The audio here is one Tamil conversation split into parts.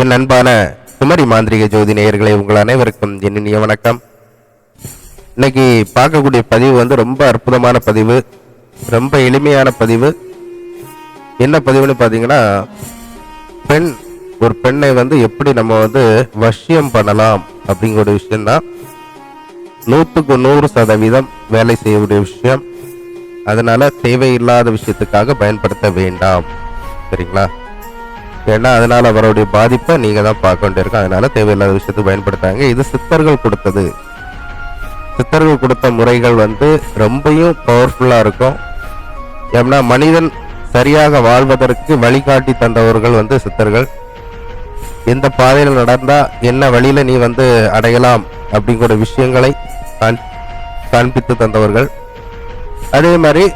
என் அன்பான குமரி மாந்திரிக ஜோதி நேயர்களை உங்கள் அனைவருக்கும் என் இனிய வணக்கம். இன்னைக்கு பார்க்கக்கூடிய பதிவு வந்து ரொம்ப அற்புதமான பதிவு ரொம்ப எளிமையான பதிவு. என்ன பதிவுன்னு பார்த்தீங்கன்னா பெண் ஒரு பெண்ணை வந்து எப்படி நம்ம வந்து வசியம் பண்ணலாம் அப்படிங்கிற ஒரு விஷயம்தான். நூற்றுக்கு நூறு சதவீதம் வேலை செய்யக்கூடிய விஷயம். அதனால தேவையில்லாத விஷயத்துக்காக பயன்படுத்த வேண்டாம். சரிங்களா? ஏன்னா அதனால அவருடைய பாதிப்பை நீங்க தான் பார்க்க வேண்டியிருக்கும் அதனால தேவையில்லாத விஷயத்தை பயன்படுத்தாங்க இது சித்தர்கள் கொடுத்தது. சித்தர்கள் கொடுத்த முறைகள் வந்து ரொம்பையும் பவர்ஃபுல்லா இருக்கும். ஏன்னா மனிதன் சரியாக வாழ்வதற்கு வழிகாட்டி தந்தவர்கள் வந்து சித்தர்கள். எந்த பாதையில் நடந்தா என்ன வழியில நீ வந்து அடையலாம் அப்படிங்கிற விஷயங்களை காண்- காண்பித்து தந்தவர்கள். அதே மாதிரி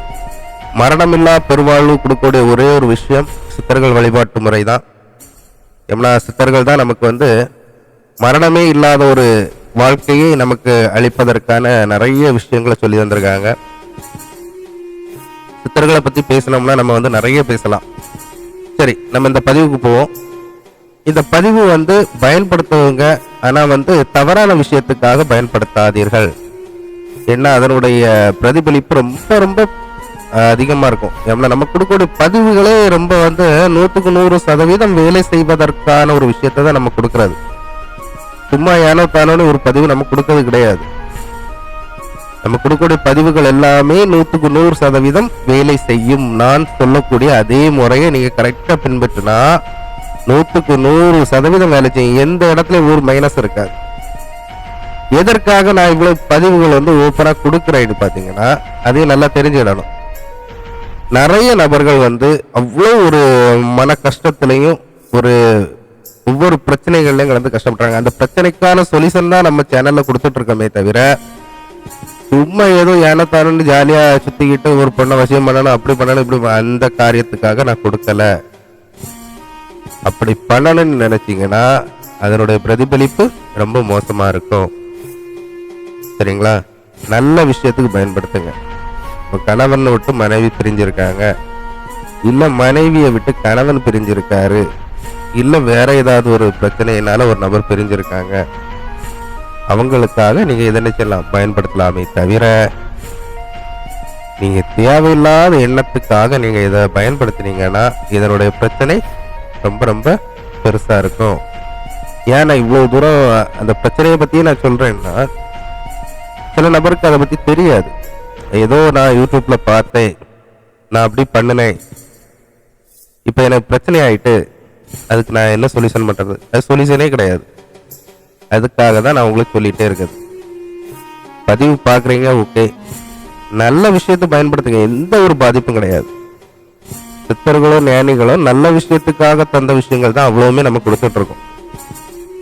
மரணமில்லா பெருவாழ்வு கொடுக்கக்கூடிய ஒரே ஒரு விஷயம் சித்தர்கள் வழிபாட்டு முறை தான் ஏன்னா சித்தர்கள் தான் நமக்கு வந்து மரணமே இல்லாத ஒரு வாழ்க்கையை நமக்கு அளிப்பதற்கான நிறைய விஷயங்களை சொல்லி தந்திருக்காங்க. சித்தர்களை பத்தி பேசினோம்னா நம்ம வந்து நிறைய பேசலாம். சரி நம்ம இந்த பதிவுக்கு போவோம். இந்த பதிவு வந்து பயன்படுத்துவங்க ஆனா வந்து தவறான விஷயத்துக்காக பயன்படுத்தாதீர்கள். ஏன்னா அதனுடைய பிரதிபலிப்பு ரொம்ப ரொம்ப அதிகமாக அதிகமா இருக்கும். ஏன்னா நம்ம கொடுக்கக்கூடிய பதிவுகளே ரொம்ப வந்து நூற்றுக்கு நூறு சதவீதம் வேலை செய்வதற்கான ஒரு விஷயத்தை தான் நம்ம கொடுக்கறது. சும்மா ஏனோ தானோன்னு ஒரு பதிவு நம்ம கொடுக்கறது கிடையாது. நம்ம கொடுக்கக்கூடிய பதிவுகள் எல்லாமே நூற்றுக்கு நூறு சதவீதம் வேலை செய்யும். நான் சொல்லக்கூடிய அதே முறையை நீங்க கரெக்டா பின்பற்றினா நூற்றுக்கு நூறு சதவீதம் வேலை செய்யும். எந்த இடத்துல ஒரு மைனஸ் இருக்காது. எதற்காக நான் இவ்வளவு பதிவுகள் வந்து ஓப்பனா கொடுக்குறேன்னு பார்த்தீங்கன்னா அதையும் நல்லா தெரிஞ்சிடணும் நிறைய நபர்கள் வந்து அவ்வளோ ஒரு மன கஷ்டத்துலையும் ஒரு ஒவ்வொரு பிரச்சனைகள்லையும் கலந்து கஷ்டப்படுறாங்க. அந்த பிரச்சனைக்கான சொல்யூஷன் தான் நம்ம சேனலில் கொடுத்துட்டு இருக்கோமே தவிர சும்மா ஏதோ ஏனத்தானு ஜாலியாக சுற்றிக்கிட்டு ஒரு பொண்ணை வசியம் பண்ணணும் அப்படி பண்ணணும் இப்படி அந்த காரியத்துக்காக நான் கொடுக்கல. அப்படி பண்ணணும்னு நினச்சிங்கன்னா அதனுடைய பிரதிபலிப்பு ரொம்ப மோசமாக இருக்கும். சரிங்களா? நல்ல விஷயத்துக்கு பயன்படுத்துங்க. இப்போ கணவனை விட்டு மனைவி பிரிஞ்சிருக்காங்க. இல்ல மனைவியை விட்டு கணவன் பிரிஞ்சிருக்காரு. இல்லை வேற ஏதாவது ஒரு பிரச்சனையினால ஒரு நபர் பிரிஞ்சிருக்காங்க. அவங்களுக்காக நீங்க இதனை செல்லாம் பயன்படுத்தலாமே தவிர நீங்க தேவையில்லாத எண்ணத்துக்காக நீங்க இதை பயன்படுத்தினீங்கன்னா இதனுடைய பிரச்சனை ரொம்ப ரொம்ப பெருசா இருக்கும். ஏன் நான் இவ்வளவு தூரம் அந்த பிரச்சனையை பத்தி நான் சொல்றேன்னா சில நபருக்கு அதை பத்தி தெரியாது. ஏதோ நான் யூடியூப்பில் பார்த்தேன். நான் அப்படி பண்ணினேன். இப்போ எனக்கு பிரச்சனை ஆகிட்டு அதுக்கு நான் என்ன சொல்யூஷன் பண்ணுறது அது சொல்யூஷனே கிடையாது. அதுக்காக தான் நான் உங்களுக்கு சொல்லிகிட்டே இருக்குது பதிவு பார்க்குறீங்க ஓகே. நல்ல விஷயத்தை பயன்படுத்துங்க. எந்த ஒரு பாதிப்பும் கிடையாது. சித்தர்களோ ஞானிகளோ நல்ல விஷயத்துக்காக தந்த விஷயங்கள் தான் அவ்வளோவுமே நம்ம கொடுத்துட்ருக்கோம்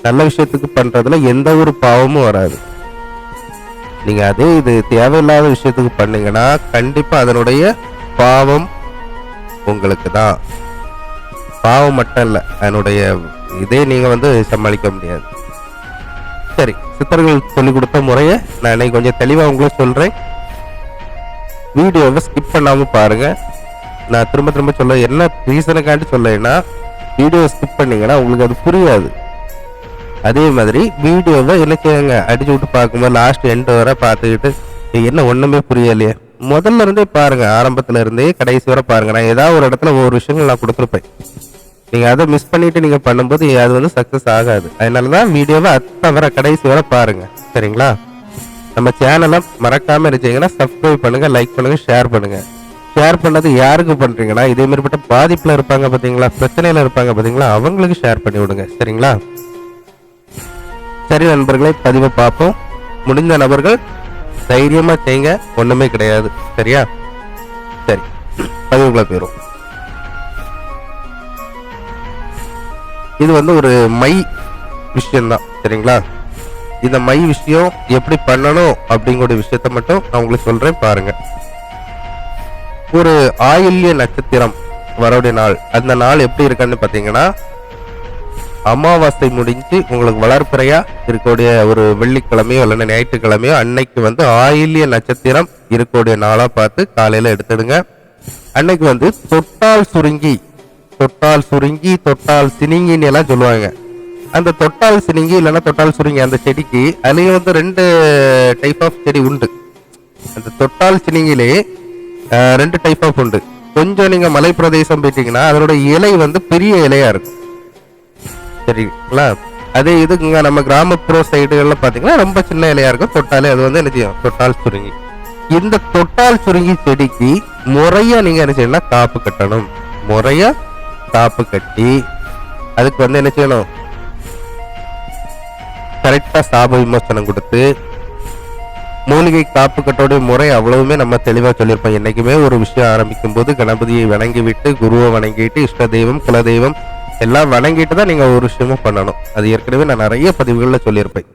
நல்ல விஷயத்துக்கு பண்ணுறதுல எந்த ஒரு பாவமும் வராது. நீங்கள் அதே இது தேவையில்லாத விஷயத்துக்கு பண்ணீங்கன்னா கண்டிப்பாக அதனுடைய பாவம் உங்களுக்கு தான் பாவம் மட்டும் இல்லை அதனுடைய இதே நீங்கள் வந்து சமாளிக்க முடியாது. சரி சித்தர்கள் சொல்லிக் கொடுத்த முறையை நான் இன்னைக்கு கொஞ்சம் தெளிவாக உங்களுக்கு சொல்கிறேன் வீடியோவை ஸ்கிப் பண்ணாமல் பாருங்கள் நான் திரும்ப திரும்ப சொல்ல என்ன ரீசனுக்காண்டி சொல்லேன்னா வீடியோ ஸ்கிப் பண்ணீங்கன்னா உங்களுக்கு அது புரியாது. அதே மாதிரி வீடியோவை என்ன அடிச்சு விட்டு பார்க்கும்போது லாஸ்ட் எண்டு வரை பார்த்துக்கிட்டு என்ன ஒன்றுமே புரியலையே. முதல்ல இருந்தே பாருங்க ஆரம்பத்துல இருந்தே கடைசி வரை பாருங்க. நான் ஏதாவது ஒரு இடத்துல ஒவ்வொரு விஷயங்கள் நான் கொடுத்துருப்பேன். நீங்கள் அதை மிஸ் பண்ணிட்டு நீங்கள் பண்ணும்போது அது வந்து சக்ஸஸ் ஆகாது. அதனாலதான் வீடியோவை அத்தனை வர கடைசி வரை பாருங்கள் சரிங்களா? நம்ம சேனலை மறக்காமல் இருந்தீங்கன்னா சப்ஸ்கிரைப் பண்ணுங்கள் லைக் பண்ணுங்கள் ஷேர் பண்ணுங்கள் ஷேர் பண்ணது யாருக்கு பண்ணுறீங்கன்னா இதே மாதிரிப்பட்ட பாதிப்பில் இருப்பாங்க பார்த்தீங்களா பிரச்சனையில் இருப்பாங்க பார்த்தீங்களா அவங்களுக்கு ஷேர் பண்ணி விடுங்க. சரிங்களா? சரி நண்பர்களை பதிவை பார்ப்போம். முடிந்த நபர்கள் தைரியமா செய்யுங்க ஒண்ணுமே கிடையாது. சரியா? சரி பதிவுக்குள்ள போயிடும் இது வந்து ஒரு மை விஷயம்தான் சரிங்களா? இந்த மை விஷயம் எப்படி பண்ணணும் அப்படிங்கிற விஷயத்த மட்டும் நான் உங்களுக்கு சொல்றேன் பாருங்க. ஒரு ஆயில்ய நட்சத்திரம் வரவுடைய நாள் அந்த நாள் எப்படி இருக்குன்னு பாத்தீங்கன்னா அமாவாசை முடிஞ்சு உங்களுக்கு வளர்ப்பிறையா இருக்கக்கூடிய ஒரு வெள்ளிக்கிழமையோ இல்லைன்னா ஞாயிற்றுக்கிழமையோ அன்னைக்கு வந்து ஆயில்ய நட்சத்திரம் இருக்கக்கூடிய நாளாக பார்த்து காலையில் எடுத்துடுங்க. அன்னைக்கு வந்து தொட்டால் சுருங்கி தொட்டால் சுருங்கி தொட்டால் சினிங்கின்னு எல்லாம் சொல்லுவாங்க. அந்த தொட்டால் சினிங்கி இல்லைன்னா தொட்டால் சுருங்கி அந்த செடிக்கு அதுலேயும் வந்து ரெண்டு டைப் ஆஃப் செடி உண்டு. அந்த தொட்டால் சினிங்கிலே ரெண்டு டைப் ஆஃப் உண்டு. கொஞ்சம் நீங்கள் மலை பிரதேசம் போயிட்டீங்கன்னா அதனோட இலை வந்து பெரிய இலையாக இருக்கும். சரிங்களா அதே இதுங்க நம்ம கிராமப்புற சைடுகள்ல பாத்தீங்கன்னா ரொம்ப சின்ன இலையா இருக்கும். தொட்டாலே அது வந்து என்ன செய்யும்? தொட்டால் சுருங்கி. இந்த தொட்டால் சுருங்கி செடிக்கு முறையா நீங்க என்ன செய்யணும்னா காப்பு கட்டணும். முறையா காப்பு கட்டி அதுக்கு வந்து என்ன செய்யணும்? கரெக்டா சாப விமோசனம் கொடுத்து மூலிகை காப்பு கட்டோடைய முறை அவ்வளவுமே நம்ம தெளிவா சொல்லியிருப்போம். என்னைக்குமே ஒரு விஷயம் ஆரம்பிக்கும் போது கணபதியை வணங்கி விட்டு குருவை வணங்கிட்டு இஷ்ட தெய்வம் குல தெய்வம் எல்லாம் வணங்கிட்டு தான் நீங்கள் ஒரு விஷயமும் பண்ணணும். அது ஏற்கனவே நான் நிறைய பதிவுகளில் சொல்லியிருப்பேன்.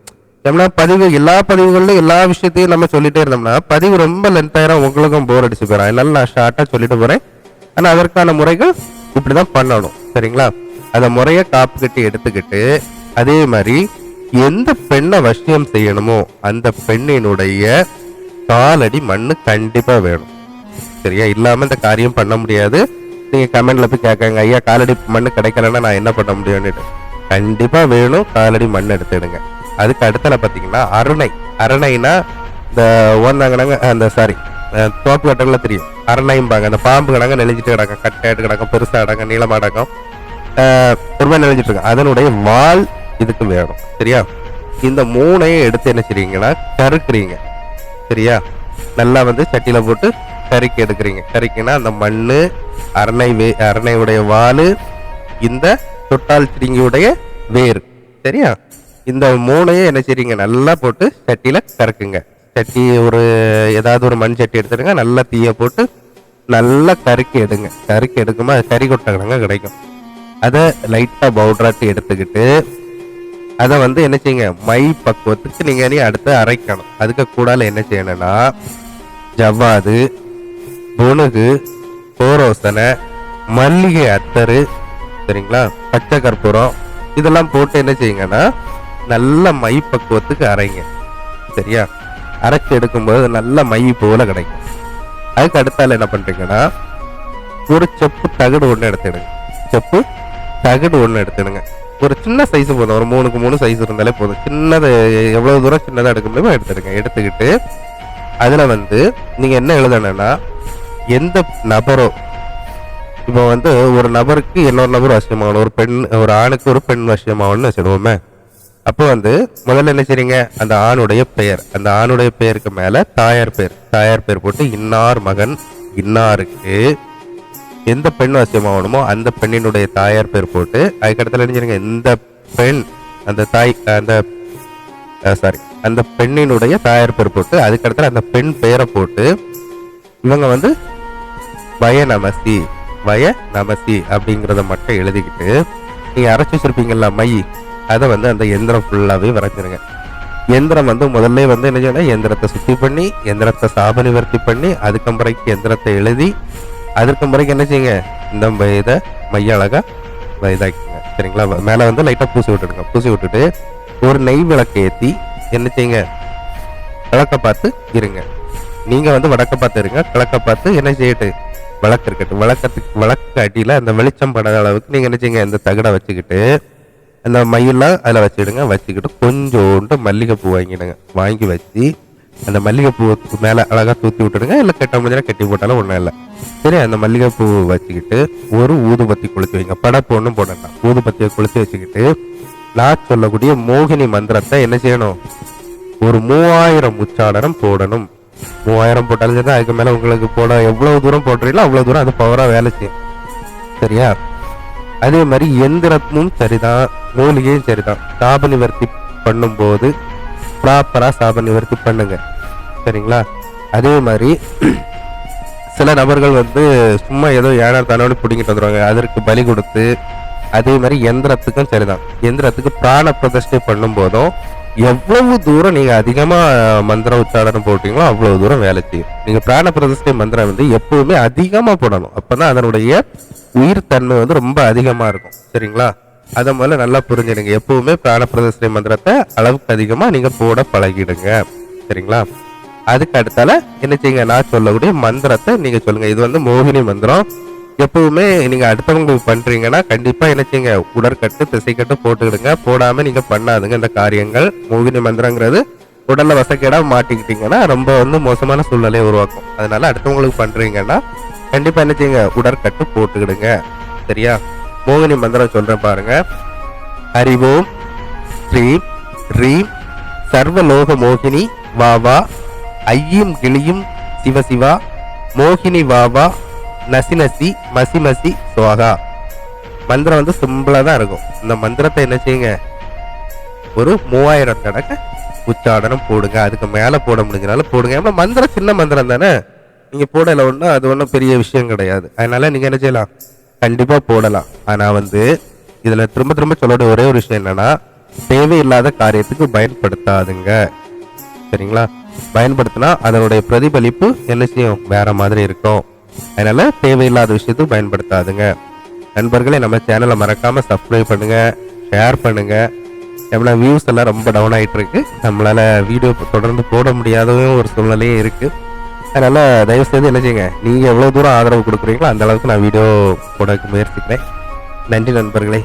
ஏன்னா பதிவு எல்லா பதிவுகளிலும் எல்லா விஷயத்தையும் நம்ம சொல்லிட்டே இருந்தோம்னா பதிவு ரொம்ப லென்த்தாயிரம் உங்களுக்கும் போர் அடிச்சு போயிடும் அதனால நான் ஷார்ட்டாக சொல்லிட்டு போகிறேன் ஆனால் அதற்கான முறைகள் இப்படி தான் பண்ணணும். சரிங்களா? அந்த முறையை காப்புக்கிட்டு எடுத்துக்கிட்டு அதே மாதிரி எந்த பெண்ணை வசியம் செய்யணுமோ அந்த பெண்ணினுடைய காலடி மண்ணு கண்டிப்பாக வேணும். சரியா? இல்லாமல் இந்த காரியம் பண்ண முடியாது. நீங்கள் கமெண்டில் போய் கேட்காங்க ஐயா காலடி மண் கிடைக்கலன்னா நான் என்ன பண்ண முடியும்னுட்டு கண்டிப்பாக வேணும் காலடி மண் எடுத்துடுங்க அதுக்கு அடுத்தல பார்த்தீங்கன்னா அருணை. அருணைனா இந்த ஓந்தாங்கனாங்க அந்த சாரி தோப்பு கட்டங்கள தெரியும். அரணைம்பாங்க. அந்த பாம்பு கிடங்க நெளிஞ்சிட்டு கிடங்க கட்டாயிட்டு கிடக்கும் பெருசாக கிடங்க நீளம் கிடக்கும் ஆஹ் ஒரு மாதிரி நெளிஞ்சிட்டு இருக்கு அதனுடைய வால் இதுக்கு வேணும். சரியா? இந்த மூணையும் எடுத்து என்ன செய்றீங்கன்னா கருக்குறீங்க. சரியா? நல்லா வந்து சட்டியில போட்டு கறிக்கு எடுக்கிறீங்க. கறிக்குன்னா அந்த மண்ணு அரணை வே அரணையுடைய வால் இந்த தொட்டால் சிரிங்கியுடைய வேர். சரியா? இந்த மூணையும் என்ன செய்றீங்க? நல்லா போட்டு சட்டியில் கறக்குங்க. சட்டி ஒரு ஏதாவது ஒரு மண் சட்டி எடுத்துடுங்க. நல்லா தீயை போட்டு நல்லா கருக்கி எடுங்க. கருக்கி எடுக்குமா கறி கொட்டங்க கிடைக்கும். அதை லைட்டாக பவுடராட்டி எடுத்துக்கிட்டு அதை வந்து என்ன செய்யுங்க? மை பக்குவத்துக்கு நீங்கள் நீ அடுத்து அரைக்கணும். அதுக்கு கூடால என்ன செய்யணும்னா ஜவ்வாது புனுகு கோரோசனை மல்லிகை அத்தரு சரிங்களா? பச்சை கற்பூரம் இதெல்லாம் போட்டு என்ன செய்யுங்கன்னா நல்ல மை பக்குவத்துக்கு அரைங்க. சரியா? அரைச்சி எடுக்கும்போது நல்ல மை போல கிடைக்கும். அதுக்கு அடுத்தால என்ன பண்ணுறீங்கன்னா ஒரு செப்பு தகடு ஒன்று எடுத்துடுங்க. செப்பு தகடு ஒன்று எடுத்துடுங்க. ஒரு சின்ன சைஸ் போதும். ஒரு மூணுக்கு மூணு சைஸ் இருந்தாலே போதும். சின்னது எவ்வளோ தூரம் சின்னதாக எடுக்க முடியுமோ எடுத்துடுங்க. எடுத்துக்கிட்டு அதில் வந்து நீங்கள் என்ன எழுதணும்னா எந்த நபரோ இப்போ வந்து ஒரு நபருக்கு இன்னொரு நபர் வசியமாகணும் ஒரு பெண் ஒரு ஆணுக்கு ஒரு பெண் வசியமாகணும்னு வச்சுடுவோமே அப்போ வந்து முதல்ல என்ன செய்றீங்க? அந்த ஆணுடைய பெயர் அந்த ஆணுடைய பெயருக்கு மேலே தாயார் பெயர் தாயார் பெயர் போட்டு இன்னார் மகன் இன்னாருக்கு எந்த பெண் வசியமாகணுமோ அந்த பெண்ணினுடைய தாயார் பேர் போட்டு அதுக்கடத்தில் என்ன செய்றீங்க? இந்த பெண் அந்த தாய் அந்த சாரி அந்த பெண்ணினுடைய தாயார் பேர் போட்டு அதுக்கடத்தில் அந்த பெண் பெயரை போட்டு இவங்க வந்து வய நமசி வய நமசி அப்படிங்கிறத மட்டும் எழுதிக்கிட்டு நீங்கள் அரைச்சி வச்சிருப்பீங்கல்ல மை அதை வந்து அந்த எந்திரம் ஃபுல்லாகவே வரைஞ்சிருங்க. எந்திரம் வந்து முதல்ல வந்து என்ன செய்யணும் எந்திரத்தை சுத்தி பண்ணி எந்திரத்தை சாப நிவர்த்தி பண்ணி அதுக்கு முறைக்கு எந்திரத்தை எழுதி அதற்கு முறைக்கு என்ன செய்யுங்க இந்த இதை மைய அழகாக வ- இதாக்கிங்க சரிங்களா? மேலே வந்து லைட்டாக பூசி விட்டுடுங்க. பூசி விட்டுட்டு ஒரு நெய் விளக்கு ஏற்றி என்ன செய்யுங்க கிழக்க பார்த்து இருங்க. நீங்கள் வந்து வடக்க பார்த்து இருங்க. கிழக்க பார்த்து என்ன செய்யட்டு விளக்கு இருக்கட்டும். விளக்கத்துக்கு விளக்கு அடியில் அந்த வெளிச்சம் படாத அளவுக்கு நீங்கள் என்ன செய்யுங்க இந்த தகடை வச்சுக்கிட்டு அந்த மயிலாம் அதில் வச்சுக்கிடுங்க. வச்சுக்கிட்டு கொஞ்சோண்டு மல்லிகைப்பூ வாங்கிடுங்க. வாங்கி வச்சு அந்த மல்லிகைப்பூவுக்கு மேலே அழகாக தூத்தி விட்டுடுங்க. இல்லை கட்ட முடிஞ்சால் கட்டி போட்டாலும் ஒன்றும் இல்லை. சரி அந்த மல்லிகைப்பூ வச்சுக்கிட்டு ஒரு ஊதுபத்தி குளித்து வைங்க. படப்பு ஒன்றும் போடலாம் ஊதுபத்தியை குளித்து வச்சுக்கிட்டு நான் சொல்லக்கூடிய மோகினி மந்திரத்தை என்ன செய்யணும்? ஒரு மூவாயிரம் உச்சாடனம் போடணும். மூவாயிரம் போட்டாலும் சரி அதுக்கு மேலே உங்களுக்கு போட எவ்வளவு தூரம் போடுறீங்களோ அவ்வளோ தூரம் அது பவராக வேலை செய்யும். சரியா? அதே மாதிரி எந்திரமும் சரிதான் மூலிகையும் சரிதான். சாப நிவர்த்தி பண்ணும்போது ப்ராப்பராக சாப நிவர்த்தி பண்ணுங்க. சரிங்களா? அதே மாதிரி சில நபர்கள் வந்து சும்மா ஏதோ ஏனா தானோடு பிடிங்கிட்டு வந்துடுவாங்க அதற்கு பலி கொடுத்து அதே மாதிரி எந்திரத்துக்கும் சரிதான். எந்திரத்துக்கு பிராண பிரதிஷ்டை பண்ணும் போதும் எவ்வளவு தூரம் நீங்க அதிகமா மந்திர உச்சாரணம் போட்டீங்களோ அவ்வளவு தூரம் வேலை செய்யும். நீங்க பிராண பிரதிஷ்டை மந்திரம் வந்து எப்பவுமே அதிகமா போடணும். அப்பதான் அதனுடைய உயிர் தன்மை வந்து ரொம்ப அதிகமா இருக்கும். சரிங்களா? அதை முதல்ல நல்லா புரிஞ்சிடுங்க எப்பவுமே பிராண பிரதிஷ்டை மந்திரத்தை அளவுக்கு அதிகமா நீங்க போட பழகிடுங்க. சரிங்களா? அதுக்கு அடுத்தால என்ன செய்யுங்க? நான் சொல்லக்கூடிய மந்திரத்தை நீங்க சொல்லுங்க. இது வந்து மோகினி மந்திரம். எப்பவுமே நீங்க அடுத்தவங்களுக்கு பண்றீங்கன்னா கண்டிப்பா என்ன செய்யுங்க உடற்கட்டு திசைக்கட்டு போட்டுக்கிடுங்க. போடாம நீங்க பண்ணாதுங்க இந்த காரியங்கள். மோகினி மந்திரங்கிறது உடல்ல வசக்கேடா மாட்டிக்கிட்டீங்கன்னா ரொம்ப வந்து மோசமான சூழ்நிலையை உருவாக்கும். அதனால அடுத்தவங்களுக்கு பண்றீங்கன்னா கண்டிப்பா என்ன செய்யுங்க உடற்கட்டு போட்டுக்கிடுங்க. சரியா? மோகினி மந்திரம் சொல்றேன் பாருங்க. ஹரிவோம் ஸ்ரீம் ரீம் சர்வலோக மோகினி வா வா ஐயும் கிளியும் சிவசிவா மோகினி வா வா நசி நசி மசி மசி சுவாகா. மந்திரம் வந்து சிம்பிளாக தான் இருக்கும். இந்த மந்திரத்தை என்ன செய்யுங்க? ஒரு மூவாயிரம் தடவை உச்சாடனம் போடுங்க. அதுக்கு மேலே போட முடிஞ்சனால போடுங்க. ஏன்னா மந்திரம் சின்ன மந்திரம் தானே? நீங்கள் போடலை ஒன்றும் அது ஒன்றும் பெரிய விஷயம் கிடையாது. அதனால நீங்கள் என்ன செய்யலாம்? கண்டிப்பாக போடலாம். ஆனால் வந்து இதில் திரும்ப திரும்ப சொல்லக்கூடிய ஒரே ஒரு விஷயம் என்னென்னா தேவையில்லாத காரியத்துக்கு பயன்படுத்தாதுங்க. சரிங்களா? பயன்படுத்தினா அதனுடைய பிரதிபலிப்பு என்ன செய்யும்? வேற மாதிரி இருக்கும். அதனால தேவையில்லாத விஷயத்தும் பயன்படுத்தாதுங்க. நண்பர்களே நம்ம சேனலை மறக்காம சப்ஸ்கிரைப் பண்ணுங்க ஷேர் பண்ணுங்க. நம்மள வியூஸ் எல்லாம் ரொம்ப டவுன் ஆகிட்டு இருக்கு நம்மளால வீடியோ தொடர்ந்து போட முடியாதவும் ஒரு சூழ்நிலையே இருக்கு. அதனால தயவு செய்து என்ன செய்யுங்க நீங்க எவ்வளவு தூரம் ஆதரவு கொடுக்குறீங்களோ அந்த அளவுக்கு நான் வீடியோ போட முயற்சிக்கிறேன். நன்றி நண்பர்களே.